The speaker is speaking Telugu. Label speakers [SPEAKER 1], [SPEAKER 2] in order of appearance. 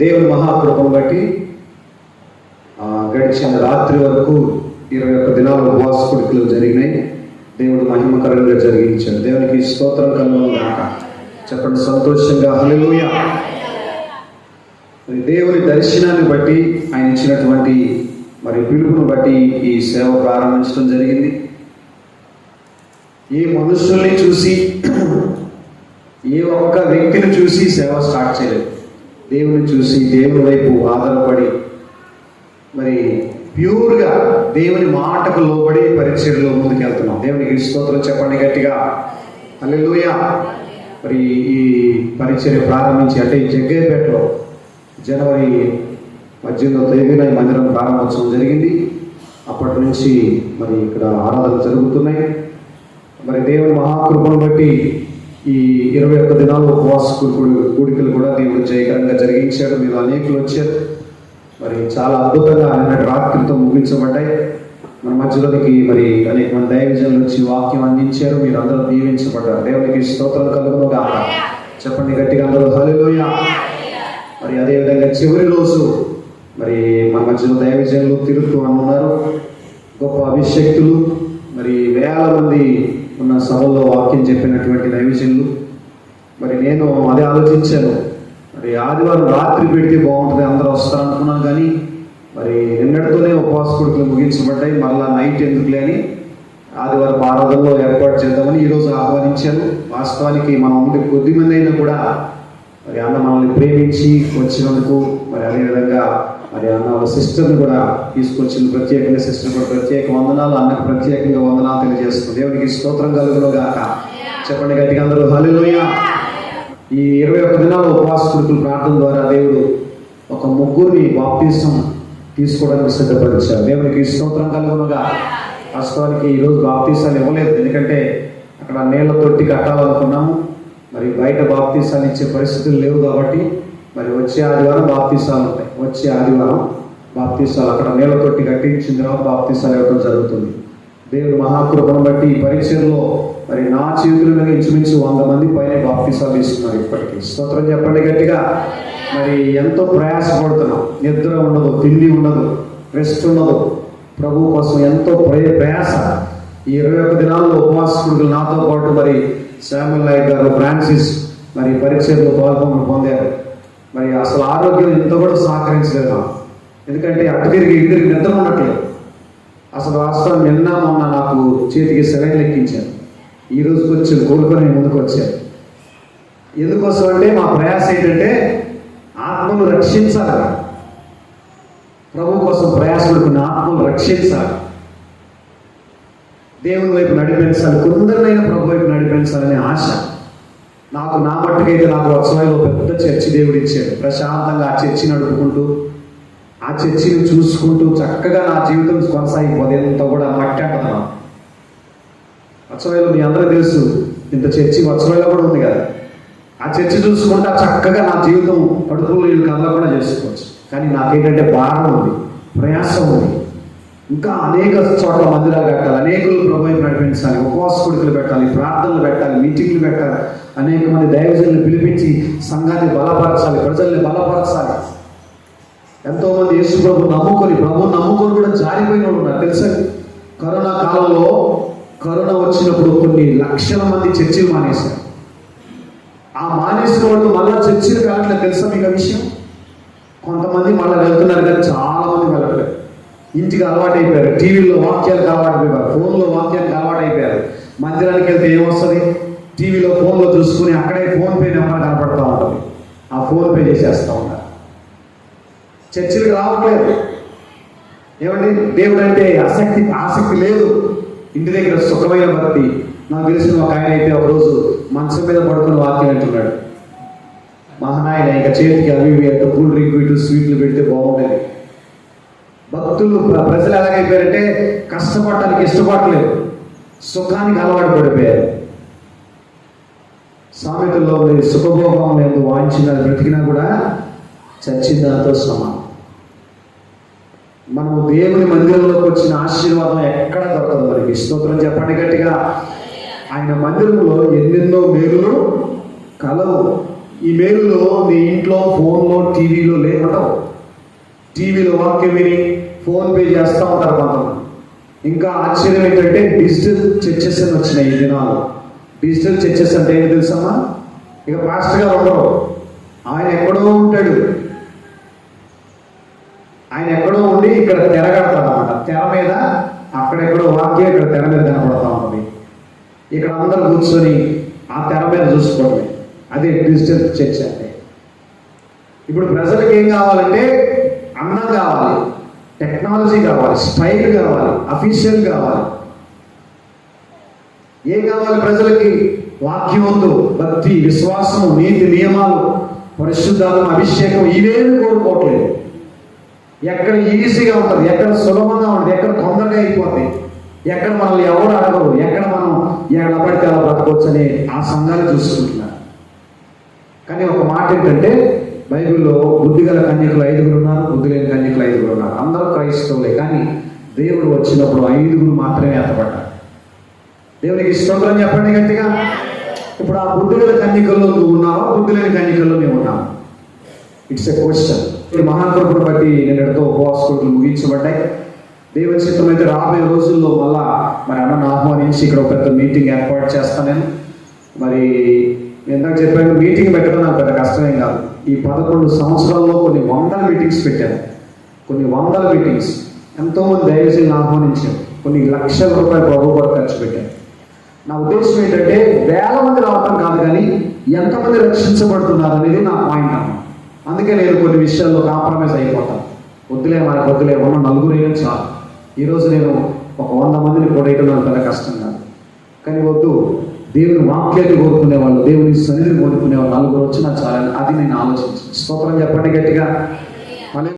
[SPEAKER 1] దేవుని మహాకృపం బట్టి గడిచిన రాత్రి వరకు ఇరవై ఒక్క దినాలు ఉపవాస కొడుకులు జరిగినాయి. దేవుడు మహిమకరంగా జరిగించాడు. దేవునికి స్తోత్రం కలుగును చెప్పండి సంతోషంగా హల్లెలూయా. మరి దేవుని దర్శనాన్ని బట్టి ఆయన ఇచ్చినటువంటి మరి పిలుపును బట్టి ఈ సేవ ప్రారంభించడం జరిగింది. ఏ మనుషుల్ని చూసి ఏ ఒక్క వ్యక్తిని చూసి సేవ స్టార్ట్ చేయలేదు. దేవుని చూసి దేవుని వైపు ఆధారపడి మరి ప్యూర్గా దేవుని మాటకు లోబడి పరిచయలో ముందుకెళ్తున్నాం. దేవునికి స్తోత్రం చెప్పండి గట్టిగా. హల్లెలూయా. మరి ఈ పరిచయం ప్రారంభించి అంటే ఈ జగ్గయ్యపేటలో జనవరి పద్దెనిమిదవ తేదీన ఈ మందిరం ప్రారంభోత్సవం జరిగింది. అప్పటి నుంచి మరి ఇక్కడ ఆరాధనలు జరుగుతున్నాయి. మరి దేవుని మహాకృపను బట్టి ఈ ఇరవై ఒక్క దినాలు ఉపవాస కూడికలు కూడా దేవుడు జయకరంగా జరిగించాడు. మీరు అనేకులు వచ్చారు. మరి చాలా అద్భుతంగా నిన్నటి రాత్రితో ముగించబడ్డాయి. మన మధ్యలోకి మరి అనేక మంది దైవజనులు వచ్చి వాక్యం అందించారు. మీరు అందరూ దీవించబడ్డారు. దేవునికి స్తోత్రం కలుగును కాక చెప్పండి గట్టిగా అందరూ హలోయ మరి అదేవిధంగా చివరి రోజు మరి మన మధ్యలో దైవజనులు తిరుగుతూ ఉన్నారు. గొప్ప అభిషక్తులు మరి వేల మంది ఉన్న సభల్లో వాక్యం చెప్పినటువంటి నైవేద్యంలు మరి నేను అదే ఆలోచించాను. మరి ఆదివారం రాత్రి పెడితే బాగుంటుంది అందరూ వస్తారు అనుకున్నాను కానీ మరి నిన్నటితోనే ఉపవాస కొడుకులు ముగించబడ్డాయి. మళ్ళా నైట్ ఎందుకులే అని ఆదివారం ఆరాధనలో ఏర్పాటు చేద్దామని ఈరోజు ఆహ్వానించాను వాస్తవానికి మనం ఉండే కొద్ది మంది అయినా కూడా మరి అన్న మనల్ని ప్రేమించి వచ్చినందుకు మరి అదేవిధంగా మరి అన్న వాళ్ళ సిస్టర్ని కూడా తీసుకొచ్చిన ప్రత్యేకంగా సిస్టర్ కూడా ప్రత్యేక వందనాలు అన్నకు ప్రత్యేకంగా వందనాలు తెలియజేస్తుంది దేవునికి స్తోత్రం కలుగులో గాక చెప్పండి గట్టిగా అందరూ హల్లెలూయా! ఈ ఇరవై ఒక్క దినాలు ఉపవాస కొడుకుల ప్రార్థన ద్వారా దేవుడు ఒక ముగ్గురిని బాప్తీసం తీసుకోవడానికి సిద్ధపరిచారు. దేవునికి స్తోత్రం కలుగునుగా వాస్తవానికి ఈరోజు బాప్తీసాన్ని ఇవ్వలేదు. ఎందుకంటే అక్కడ నీళ్ళ తొట్టి కట్టాలనుకున్నాము. మరి బయట బాప్తీసాలు ఇచ్చే పరిస్థితులు లేవు కాబట్టి మరి వచ్చే ఆదివారం బాప్తీసాలు ఉంటాయి. వచ్చే ఆదివారం బాప్తీసాలు అక్కడ నేలతోటి కట్టించిన తర్వాత బాప్తీసాలు ఇవ్వడం జరుగుతుంది. దేవుడు మహాకృపను బట్టి ఈ పరిచయంలో మరి నా చేతుల మీద ఇంచుమించు వంద మంది పైన బాప్తీసాలు ఇస్తున్నారు ఇప్పటికీ. స్తోత్రం చెప్పండి గట్టిగా. మరి ఎంతో ప్రయాసపడుతున్నాం. నిద్ర ఉండదు తిండి ఉండదు రెస్ట్ ఉండదు. ప్రభు కోసం ఎంతో ప్రయాస. ఈ ఇరవై ఒక్క దినాల్లో ఉపవాసకుడులు నాతో పాటు మరి శామ్యుల్ నాయక్ గారు ఫ్రాన్సిస్ మరి పరీక్షల్లో పాల్గొని పొందారు. మరి అసలు ఆరోగ్యం ఎంత కూడా సహకరించలేదు ఎందుకంటే అటు తిరిగి ఇటు తిరిగి నిద్ర ఉండట్లేదు. అసలు వాస్తవం నిన్న మొన్న నాకు చేతికి సెలైన్ లెక్కించారు. ఈ రోజుకి వచ్చి కోలుకొని ముందుకు వచ్చారు. ఎందుకోసం అంటే మా ప్రయాస ఏంటంటే ఆత్మను రక్షించాలి. ప్రభు కోసం ప్రయాసపడుకున్న ఆత్మను రక్షించాలి. దేవుని వైపు నడిపించాలి కొందరినైనా ప్రభు వైపు నడిపించాలనే ఆశ. నాకు నా మట్టుకైతే నాకు వత్సవాయిలో పెద్ద చర్చి దేవుడు ఇచ్చాడు. ప్రశాంతంగా ఆ చర్చి నడుపుకుంటూ ఆ చర్చిని చూసుకుంటూ చక్కగా నా జీవితం కొనసాగిపోతే ఎంత కూడా మట్టంటున్నా వత్సవాయిలో మీ అందరూ తెలుసు ఇంత చర్చి వత్సవాయిలో కూడా ఉంది కదా. ఆ చర్చి చూసుకుంటా చక్కగా నా జీవితం కడుపులో నీళ్ళు కదలకుండా చేసుకోవచ్చు. కానీ నాకేంటంటే భారం ఉంది ప్రయాసం ఉంది. ఇంకా అనేక చోట్ల మందిరాలు పెట్టాలి అనేకులు ప్రభు నడిపించాలి ఉపవాస కొడుకులు పెట్టాలి ప్రార్థనలు పెట్టాలి మీటింగ్లు పెట్టాలి. అనేక మంది దైవజనులు పిలిపించి సంఘాన్ని బలపరచాలి ప్రజల్ని బలపరచాలి. ఎంతో మంది యేసు ప్రభు నమ్ముకొని ప్రభు నమ్ముకొని కూడా జారిపోయిన ఉన్నారు. తెలుసా? కరోనా కాలంలో కరోనా వచ్చినప్పుడు కొన్ని లక్షల మంది చర్చిలు మానేశారు. ఆ మానేసిన వాళ్ళు మళ్ళా చర్చిలు కావట్లేదు. తెలుసా మీకు విషయం? కొంతమంది మళ్ళీ వెళ్తున్నారు కానీ చాలా ఇంటికి అలవాటు అయిపోయారు టీవీలో వాక్యాలకు అలవాటు అయిపోయారు ఫోన్లో వాక్యానికి అలవాటు అయిపోయారు మందిరానికి వెళ్తే ఏమొస్తుంది? టీవీలో ఫోన్లో చూసుకుని అక్కడే ఫోన్ పే నెంబర్ కనపడతా ఉంటుంది. ఆ ఫోన్ పే చేసేస్తూ ఉంటారు చర్చిలకు రావట్లేదు. ఏమండి? దేవుడు అంటే ఆసక్తి ఆసక్తి లేదు. ఇంటి దగ్గర సుఖమైన భక్తి. నాకు తెలిసిన ఒక ఆయన అయితే ఒకరోజు మంచం మీద పడుకుని వాక్యం అంటున్నాడు మహానాయన ఇంకా చేతికి అవి ఇవి అంటే కూల్ డ్రింక్ ఇటు స్వీట్లు పెడితే బాగుండేది. భక్తులు ప్రజలు ఎలాగైపోయారంటే కష్టపడటానికి ఇష్టపడలేదు సుఖానికి అలవాటు పడిపోయారు. సామెతల్లో ఉంది సుఖభోగం లేదు వాంచిన బ్రతికినా కూడా చచ్చిన దాంతో సమానం. మనము దేవుని మందిరంలోకి వచ్చిన ఆశీర్వాదం ఎక్కడ దొరకదు మనకి. స్తోత్రం చెప్పండి గట్టిగా. ఆయన మందిరంలో ఎన్నెన్నో మేలులు కలవు. ఈ మేలులో నీ ఇంట్లో ఫోన్లో టీవీలో లేకుండవు టీవీలో వాక్యం విని ఫోన్ పే చేస్తూ ఉంటారు కొంతమంది. ఇంకా ఆశ్చర్యం ఏంటంటే డిజిటల్ చర్చెస్ అని వచ్చినాయి ఈ దినాలు. డిజిటల్ చర్చెస్ అంటే ఏంటి తెలుసమ్మా? ఇక పాస్టర్ గారు ఉండరు. ఆయన ఎక్కడో ఉంటాడు. ఆయన ఎక్కడో ఉండి ఇక్కడ తెర కడతాడు తెర మీద అక్కడెక్కడో వాక్యం ఇక్కడ తెర మీద కనపడతా ఉంది. ఇక్కడ అందరూ కూర్చొని ఆ తెర మీద చూసుకోవడమే అదే డిజిటల్ చర్చ్ అంటే. ఇప్పుడు ప్రజలకు ఏం కావాలంటే అన్నం కావాలి టెక్నాలజీ కావాలి స్టైల్ కావాలి అఫీషియల్ కావాలి. ఏం కావాలి ప్రజలకి? వాక్యం వద్దు భక్తి విశ్వాసము నీతి నియమాలు పరిశుద్ధాత్మ అభిషేకం ఇవేమి కోరుకోవట్లేదు ఎక్కడ ఈజీగా ఉంటుంది ఎక్కడ సులభంగా ఉంటుంది ఎక్కడ తొందరగా అయిపోతుంది ఎక్కడ మనల్ని ఎవరు అడగరు ఎక్కడ మనం ఎక్కడ పడితే అలా బ్రతకొచ్చు అని ఆ సంఘాలు చూసుకుంటున్నారు కానీ ఒక మాట ఏంటంటే బైబిల్లో బుద్ధి గల కన్యకులు ఐదుగురు ఉన్నారు బుద్ధి లేని కన్యకులు ఐదుగురు ఉన్నారు. అందరూ క్రైస్తవులే కానీ దేవుడు వచ్చినప్పుడు ఐదుగురు మాత్రమే ఎత్తపడ్డారు దేవునికి ఇష్టం చెప్పండి గట్టిగా. ఇప్పుడు ఆ బుద్ధి గల కన్యకల్లో నువ్వు ఉన్నావా? బుద్ధి లేని కన్యకల్లో మేము ఉన్నావా ఇట్స్ ఎ క్వశ్చన్ ఈ మహాకృపను బట్టి నిన్నటితో ఉపవాస కోట్లు ముగించబడ్డాయి. దేవుని చిత్తం అయితే రాబోయే రోజుల్లో మళ్ళా మరి అన్నను ఆహ్వానించి ఇక్కడ ఒక పెద్ద మీటింగ్ ఏర్పాటు చేస్తాను నేను. మరి ఇందాక చెప్పాను మీటింగ్ పెట్టడం నాకు పెద్ద కష్టమేం కాదు. ఈ పదకొండు సంవత్సరాల్లో కొన్ని వందల మీటింగ్స్ పెట్టాను. కొన్ని వందల మీటింగ్స్ ఎంతోమంది దయచేసి ఆహ్వానించాను కొన్ని లక్షల రూపాయలు ప్రభు కొరకు ఖర్చు పెట్టాను నా ఉద్దేశం ఏంటంటే వేల మంది రావటం కాదు కానీ ఎంతమంది రక్షించబడుతున్నారు అనేది నా పాయింట్ అన్న అందుకే నేను కొన్ని విషయాల్లో కాంప్రమైజ్ అయిపోతాను. వద్దులే మనకు వద్దులే ఉన్న నలుగురు చాలు. ఈరోజు నేను ఒక వంద మందిని కూడేయడం నాకు పెద్ద కష్టం కాదు. కానీ వద్దు దేవుని వాక్యాన్ని కోరుకునే వాళ్ళు దేవుని సన్నిధిని కోరుకునే వాళ్ళు నలుగురు వచ్చినా చాలని అది నేను ఆలోచించాను. స్తోత్రం చెప్పండి గట్టిగా.